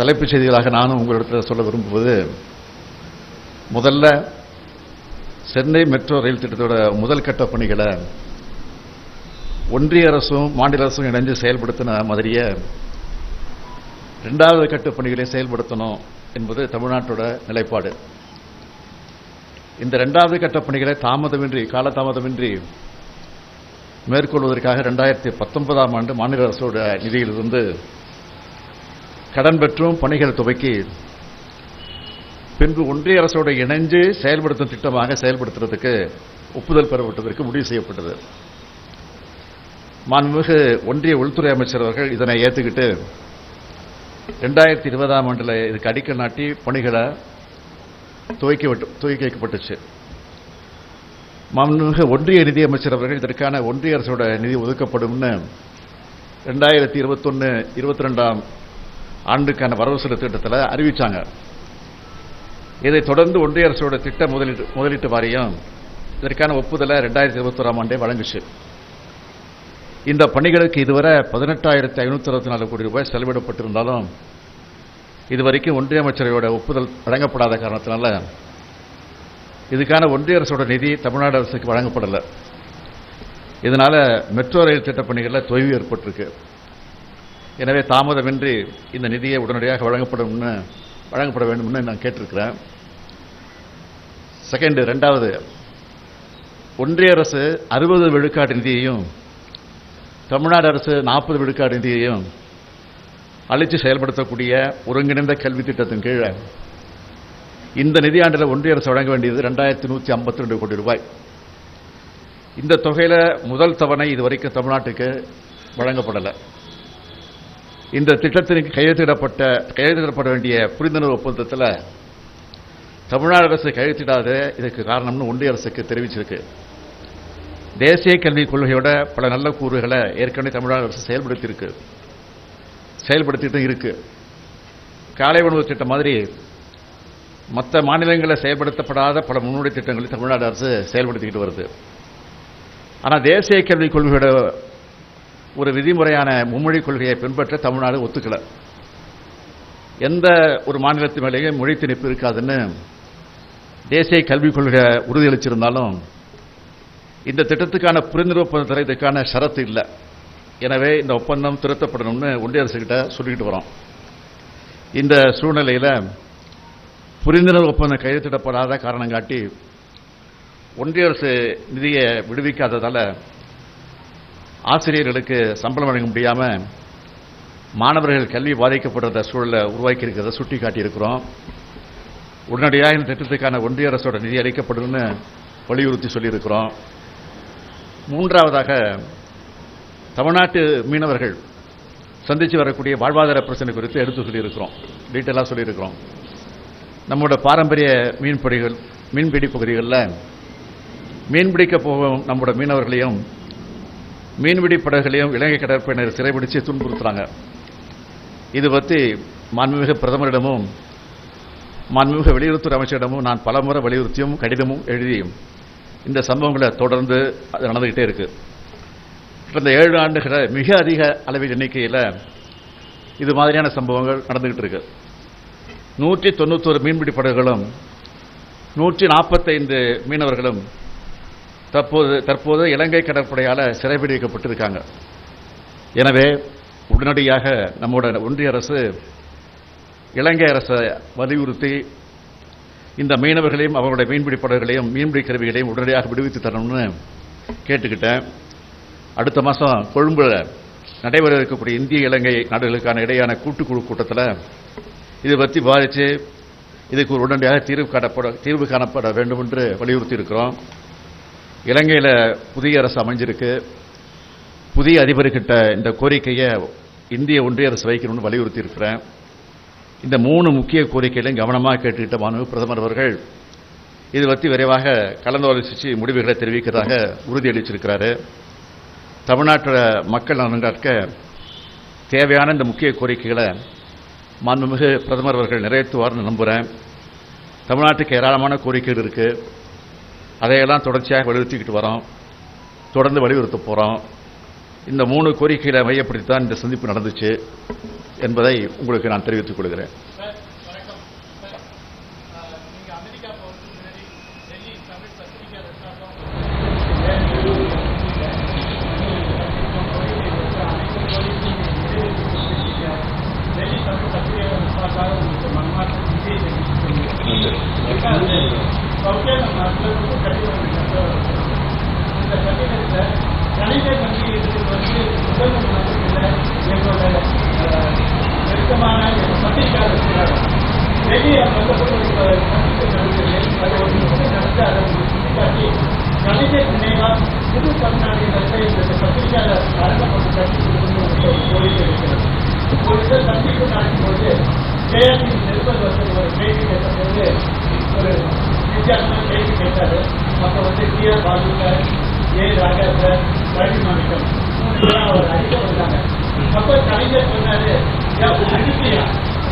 தலைப்புச் செய்திகளாக நானும் உங்களிடத்தில் சொல்ல விரும்புவது முதல்ல சென்னை மெட்ரோ ரயில் திட்டத்தோட முதல் கட்ட பணிகளை ஒன்றிய அரசும் மாநில அரசும் இணைந்து செயல்படுத்தின மாதிரியே ரெண்டாவது கட்ட பணிகளை செயல்படுத்தணும் என்பது தமிழ்நாட்டோட நிலைப்பாடு. இந்த ரெண்டாவது கட்ட பணிகளை தாமதமின்றி காலதாமதமின்றி மேற்கொள்வதற்காக ரெண்டாயிரத்தி பத்தொன்பதாம் ஆண்டு மாநில அரசோட நிதியிலிருந்து கடன் பெற்றும் பணிகள் துவக்கி பின்பு ஒன்றிய அரசோடு இணைஞ்சு செயல்படுத்தும் திட்டமாக செயல்படுத்துறதுக்கு ஒப்புதல் பெறப்பட்டதற்கு முடிவு செய்யப்பட்டது. மாண்புமிகு ஒன்றிய உள்துறை அமைச்சர் அவர்கள் இதனை ஏற்றுக்கிட்டு ரெண்டாயிரத்தி இருபதாம் ஆண்டில் இதுக்கு அடிக்கல் நாட்டி பணிகளை துவக்கி விட்டு துவக்கி வைக்கப்பட்டுச்சு. மாண்புமிகு ஒன்றிய நிதி அமைச்சர் அவர்கள் இதற்கான ஒன்றிய அரசோட நிதி ஒதுக்கப்படும்னு ரெண்டாயிரத்தி இருபத்தொன்று இருபத்தி ரெண்டாம் ஆண்டுக்கான வரவு செலவு திட்டத்தில் அறிவித்தாங்க இதைத் தொடர்ந்து ஒன்றிய அரசோட திட்ட முதலீட்டு முதலீட்டு வாரியம் இதற்கான ஒப்புதலை ரெண்டாயிரத்தி இருபத்தோராம் ஆண்டே வழங்குச்சு. இந்த பணிகளுக்கு இதுவரை பதினெட்டாயிரத்தி ஐநூற்றி அறுபத்தி நாலு கோடி ரூபாய் செலவிடப்பட்டிருந்தாலும் இதுவரைக்கும் ஒன்றிய அமைச்சரையோட ஒப்புதல் வழங்கப்படாத காரணத்தினால இதுக்கான ஒன்றிய அரசோட நிதி தமிழ்நாடு அரசுக்கு வழங்கப்படலை. இதனால மெட்ரோ ரயில் திட்ட பணிகளில் தொய்வு ஏற்பட்டிருக்கு. எனவே தாமதமின்றி இந்த நிதியை உடனடியாக வழங்கப்படும்னு வழங்கப்பட வேண்டும்னு நான் கேட்டிருக்கிறேன். செகண்டு ரெண்டாவது ஒன்றிய அரசு அறுபது விழுக்காடு நிதியையும் தமிழ்நாடு அரசு நாற்பது விழுக்காடு நிதியையும் அழித்து செயல்படுத்தக்கூடிய ஒருங்கிணைந்த கல்வி திட்டத்தின் கீழே இந்த நிதியாண்டில் ஒன்றிய அரசு வழங்க வேண்டியது ரெண்டாயிரத்தி நூற்றி ஐம்பத்தி ரெண்டு கோடி ரூபாய். இந்த தொகையில் முதல் தவணை இதுவரைக்கும் தமிழ்நாட்டுக்கு வழங்கப்படலை. இந்த திட்டத்திற்கு கையெழுத்திடப்பட்ட கையெழுத்திடப்பட வேண்டிய புரிந்துணர்வு ஒப்பந்தத்தில் தமிழ்நாடு அரசு கையெழுத்திடாத இதற்கு காரணம்னு ஒன்றிய அரசுக்கு தெரிவிச்சிருக்கு. தேசிய கல்விக் கொள்கையோட பல நல்ல கூறுகளை ஏற்கனவே தமிழ்நாடு அரசு செயல்படுத்தியிருக்கு. செயல்படுத்திட்டு இருக்கு. காலை உணவு திட்டம் மாதிரி மற்ற மாநிலங்களில் செயல்படுத்தப்படாத பல முன்னோடி திட்டங்களை தமிழ்நாடு அரசு செயல்படுத்திக்கிட்டு வருது. ஆனால் தேசிய கல்விக் கொள்கையோட ஒரு விதிமுறையான மும்மொழி கொள்கையை பின்பற்ற தமிழ்நாடு ஒத்துக்கல. எந்த ஒரு மாநிலத்து மேலேயும் மொழி திணிப்பு இருக்காதுன்னு தேசிய கல்விக் கொள்கை உறுதியளிச்சிருந்தாலும் இந்த திட்டத்துக்கான புரிந்துணர்வு ஒப்பந்தம் இதுக்கான ஷரத்து இல்லை. எனவே இந்த ஒப்பந்தம் திருத்தப்படணும்னு ஒன்றிய அரசுகிட்ட சொல்லிக்கிட்டு வரோம். இந்த சூழ்நிலையில் புரிந்துணர்வு ஒப்பந்தம் கையெழுத்திடப்படாத காரணம் காட்டி ஒன்றிய அரசு நிதியை விடுவிக்காததால் ஆசிரியர்களுக்கு சம்பளம் வழங்க முடியாமல் மாணவர்கள் கல்வி பாதிக்கப்படுற சூழலை உருவாக்கி இருக்கிறத சுட்டி காட்டியிருக்கிறோம் உடனடியாக இந்த திட்டத்துக்கான ஒன்றிய அரசோட நிதி அளிக்கப்படும்னு வலியுறுத்தி சொல்லியிருக்கிறோம். மூன்றாவதாக தமிழ்நாட்டு மீனவர்கள் சந்தித்து வரக்கூடிய வாழ்வாதார பிரச்சனை குறித்து எடுத்து சொல்லியிருக்கிறோம். டீட்டெயிலாக சொல்லியிருக்கிறோம். நம்மளோட பாரம்பரிய மீன்பிடிகள் மீன்பிடி பகுதிகளில் மீன்பிடிக்க போகும் நம்மளோட மீனவர்களையும் மீன்பிடி படகுகளையும் இலங்கை கடற்படையினர் சிறைபிடித்து துன்புறுத்துறாங்க. இது பற்றி மாண்புமிகு பிரதமரிடமும் மாண்புமிகு வெளியுறவுத்துறை அமைச்சரிடமும் நான் பலமுறை வலியுறுத்தியும் கடிதமும் எழுதியும். இந்த சம்பவங்களை தொடர்ந்து அது நடந்துகிட்டே இருக்கு. கடந்த ஏழு ஆண்டுகளை மிக அதிக அளவில் எண்ணிக்கையில் இது மாதிரியான சம்பவங்கள் நடந்துகிட்டு இருக்கு. நூற்றி தொண்ணூத்தொரு மீன்பிடி படகுகளும் நூற்றி நாற்பத்தைந்து மீனவர்களும் தற்போது தற்போது இலங்கை கடற்படையால் சிறைபிடிக்கப்பட்டிருக்காங்க எனவே உடனடியாக நம்மோட ஒன்றிய அரசு இலங்கை அரசை வலியுறுத்தி இந்த மீனவர்களையும் அவருடைய மீன்பிடி படகுகளையும் மீன்பிடி கருவிகளையும் உடனடியாக விடுவித்து தரணும்னு கேட்டுக்கிட்டேன். அடுத்த மாதம் கொழும்பில் நடைபெற இருக்கக்கூடிய இந்திய இலங்கை நாடுகளுக்கான இடையான கூட்டுக்குழு கூட்டத்தில் இதை பற்றி விவாதித்து இதுக்கு உடனடியாக தீர்வு காணப்பட தீர்வு காணப்பட வேண்டும் என்று வலியுறுத்தி இருக்கிறோம் இலங்கையில் புதிய அரசு அமைஞ்சிருக்கு. புதிய அதிபர்கிட்ட இந்த கோரிக்கையை இந்திய ஒன்றிய அரசு வைக்கணும்னு வலியுறுத்தி இருக்கிறேன் இந்த மூணு முக்கிய கோரிக்கைகளையும் கவனமாக கேட்டுக்கிட்ட மாணவ பிரதமர் அவர்கள் இது பற்றி விரைவாக கலந்தாலோசித்து முடிவுகளை தெரிவிக்கிறதாக உறுதியளிச்சிருக்கிறாரு. தமிழ்நாட்டில் மக்கள் நலன்காக்க தேவையான இந்த முக்கிய கோரிக்கைகளை மாண்புமிகு பிரதமர் அவர்கள் நிறைவேற்றுவார்னு நம்புகிறேன் தமிழ்நாட்டுக்கு ஏராளமான கோரிக்கைகள் இருக்குது அதையெல்லாம் தொடர்ச்சியாக வலியுறுத்திக்கிட்டு வரோம். தொடர்ந்து வலியுறுத்த போகிறோம் இந்த மூணு கோரிக்கைகளை மையப்படுத்தி தான் இந்த சந்திப்பு நடந்துச்சு என்பதை உங்களுக்கு நான் தெரிவித்துக் கொள்கிறேன் சார் வணக்கம் சார் ஆஹ், நீங்க அமெரிக்கா போறதுக்கு முன்னாடி டெல்லி தமிழ் பத்திரிகையாளர் சார்பாக டெல்லி தமிழ் பத்திரிகையாளர் சார்பாக உங்களுக்கு மனமார்ந்த நன்றியை தெரிவித்துக் கொள்கிறேன். ரெண்டாவது, சௌக்கியம் மக்களுக்கு கடிதம் எழுதினார். இந்த கடிதத்தில் கணித பண்டிகைக்கு வந்து முதல் மாதத்தில் எங்களோட அஹ், நெருக்கமான எங்கள் பத்திரிகையாளர் இருக்கிறார். டெல்லி அவங்க வந்து ஒரு சந்திப்பு நடந்தது. அது ஒரு நிமிஷம் நடந்து அதை உங்களுக்கு சுட்டிக்காட்டி கணித நினைவா புது தமிழ்நாடு இந்த பத்திரிகையாளர் அரங்கப்பட்டு கட்டி கொடுக்கணும் ஒரு கோரிக்கை இருக்கிறது ஒரு இதை சந்திப்பு நடக்கும்போது பிரின்சிபல் வந்து ஒரு பேட்டி கேட்டபோது ஒரு வித்தியாசமான பேட்டி கேட்டாரு அப்போ வந்து T R Balu sir A Raja sir அவர் அடிக்க வந்தாங்க அப்போ கலைஞர் சொன்னாரு அடிக்கையா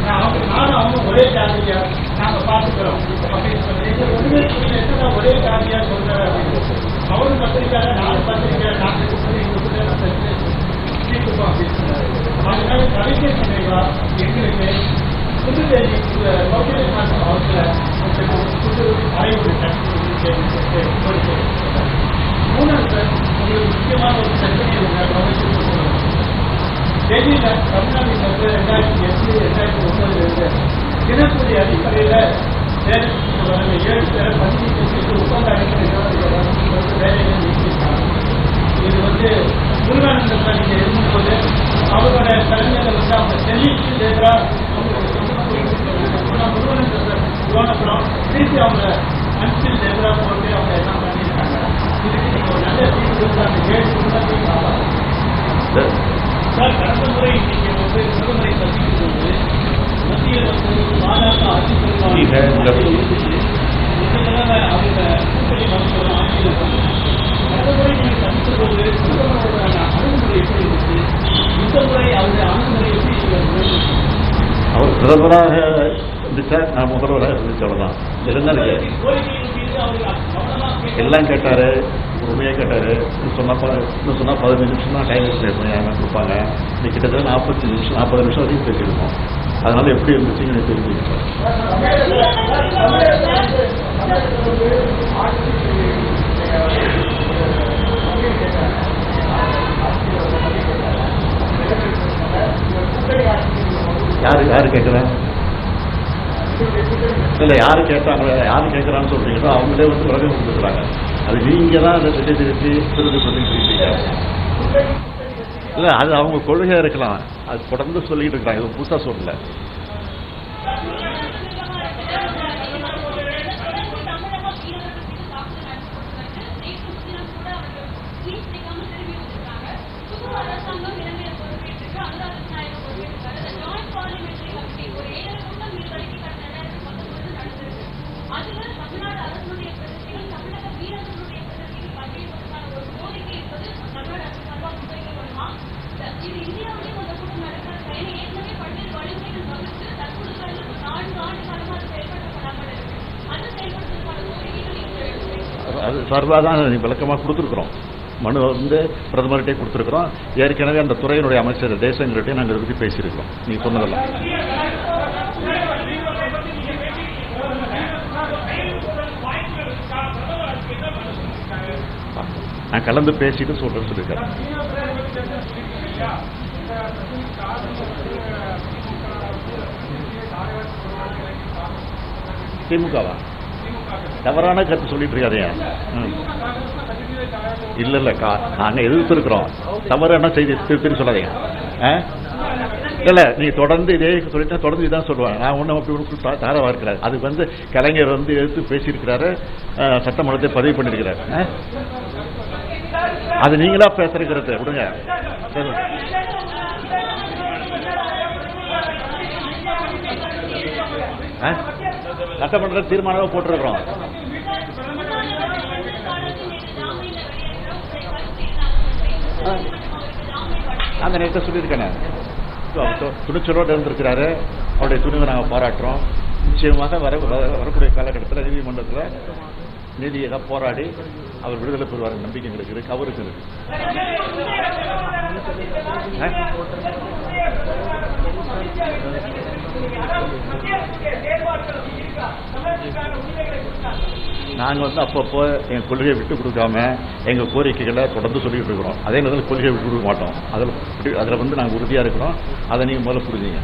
நான் நானும் அவங்க ஒரே ஜாதியா நாங்க பாத்துக்கிறோம் அப்படின்னு சொல்லி ஒண்ணுமே புரியல ஒரே ஜாதியா சொல்றாரு அப்படின்னு பத்திரிக்கையாளர் பத்திரிக்கையாளர் அப்படின்னு சொன்னாரு அதனால கலைஞர் நினைவா எங்களுக்கு மூணாவது உங்களுக்கு முக்கியமான ஒரு பிரச்சனையை உங்களை கவனிச்சு சொல்லணும் டெல்லியில் தமிழ்நாட்டில் வந்து ரெண்டாயிரத்தி எட்டு ரெண்டாயிரத்தி ஒன்பதுல இருந்து தினக்கூலி அடிப்படையில் ஏழு பேரை பதினஞ்சு ஒப்பந்த அடிப்படையில் நீக்கிட்டாங்க இது வந்து இருக்கும்போது அவரோட கலைஞர்கள் வந்து அவங்க டெல்லிக்கு எதிராக போனப்புறம் திருப்பி அவங்க அன்சில் எதிராக போட்டு அவங்க எல்லாம் பண்ணியிருக்காங்க. இதுக்கு நீங்கள் ஒரு நல்ல தீர்வு வந்து அந்த ஏழு குடும்பத்தையும் காப்பாற்றணும் சார். கடந்த முறை நீங்க வந்து பிரதமரை சந்திக்கும் போது மத்திய வந்து பாஜக ஆட்சி இருந்துச்சு. இந்த தடவை அவங்க கூட்டணி மருத்துவம் ஆட்சியில் கடந்த முறை நீங்க சந்தித்த போது பிரதமரோட அணுகுமுறை எப்படி இருந்துச்சு? இந்த முறை அவருடைய அணுகுமுறை எப்படி அவர் பிரதமராக இருந்துச்சா நான் முதல்வராக இருந்துச்சு அவ்வளோதான் இருந்தாலும் எல்லாம் கேட்டார் உண்மையாக கேட்டார். இன்னும் சொன்னால் இன்னும் சொன்னால் பதினஞ்சு நிமிஷம் தான் டைம் பேசணும் யாருன்னா கொடுப்பாங்க. இன்னைக்கு கிட்டத்தட்ட நாற்பத்தஞ்சு நிமிஷம் நாற்பது நிமிஷம் வரைக்கும் பேசியிருக்கோம் அதனால எப்படி இருந்துச்சுன்னு எனக்கு தெரிஞ்சுக்கிட்டேன் யாரு யாரு கேட்குறேன் இல்லை யாரு கேட்டாங்க யாரு கேட்குறான்னு சொல்கிறீங்களோ அவங்களே வந்து விலகம் கொடுத்துக்கிறாங்க அது நீங்கள் தான் அதை திசை திருத்தி திருத்தி சொல்லிட்டு இல்லை அது அவங்க கொள்கையாக இருக்கலாம். அது தொடர்ந்து சொல்லிட்டு இருக்கிறாங்க இது புதுசாக சொல்லலை அதுல தமிழ்நாடு அரசுடைய பிரதிநிதிகள் தமிழக வீரர்களுடைய பிரதிநிதிகள் பங்கேற்பதற்கான ஒரு கோரிக்கை என்பது தமிழ்நாடு அரசு சார்பாக முன்வைக்கப்படுமா இது இந்தியாவிலேயே ஒரு கூட்டம் நடக்கிற செயலை ஏற்கனவே பல்வேறு வழிமுறைகள் வகுத்து தற்போது கடந்த நான்கு ஆண்டு காலமாக அது செயல்படுத்தப்படாமல் இருக்கு அது செயல்படுத்துவதற்கான கோரிக்கைகள் இன்று எடுத்து அது சார்பாக தான் விளக்கமாக கொடுத்துருக்குறோம். மனு வந்து பிரதமர்கிட்டே கொடுத்துருக்குறோம். ஏற்கனவே அந்த துறையினுடைய அமைச்சர் தேசங்கள்கிட்டே நாங்கள் இதை பற்றி பேசியிருக்கோம் நீங்கள் சொன்னதெல்லாம். நான் கலந்து பேசிட்டு சொல்றேன் சொல்லியிருக்கேன் திமுகவா? தவறான கருத்து சொல்லிட்டு இருக்காதையா ம். இல்ல இல்ல கா நாங்க எதிர்த்திருக்கிறோம். தவறான செய்தி திரு சொல்லாதீங்க. ஆ? இல்ல நீ தொடர்ந்து இதே சொல்லிட்டா தொடர்ந்து இதான் சொல்லுவாங்க. நான் ஒன்றும் அப்படி ஒன்று தா- தாரவா இருக்கிறாரு. அது வந்து கலைஞர் வந்து எடுத்து பேசியிருக்கிறாரு. சட்டமன்றத்தை பதிவு பண்ணியிருக்கிறார். ஆ? அது நீங்களா பேசுறது விடுங்க. சரி. ஆ? சட்டமன்ற தீர்மானமாக போட்டிருக்கிறோம். அந்த நேரத்தை சொல்லியிருக்கேனே. துணிச்சலோடு இருந்திருக்கிறாரு அவருடைய துணிவை நாங்கள் பாராட்டுறோம். நிச்சயமாக வர வர- வரக்கூடிய காலகட்டத்தில் நீதிமன்றத்தில் நீதியாக போராடி அவர் விடுதலை பெறுவார் நம்பிக்கை எங்களுக்கு இருக்கு. அவருக்கு இருக்கு. நாங்கள் வந்து அப்பப்போ எங்கள் கொள்கையை விட்டு கொடுக்காம எங்கள் கோரிக்கைகளை தொடர்ந்து சொல்லிட்டு இருக்கிறோம். அதே நேரத்தில் கொள்கையை விட்டு கொடுக்க மாட்டோம். அதில் அதில் வந்து நாங்கள் உறுதியாக இருக்கிறோம். அதை நீங்கள் முதல்ல புரிஞ்சுங்க.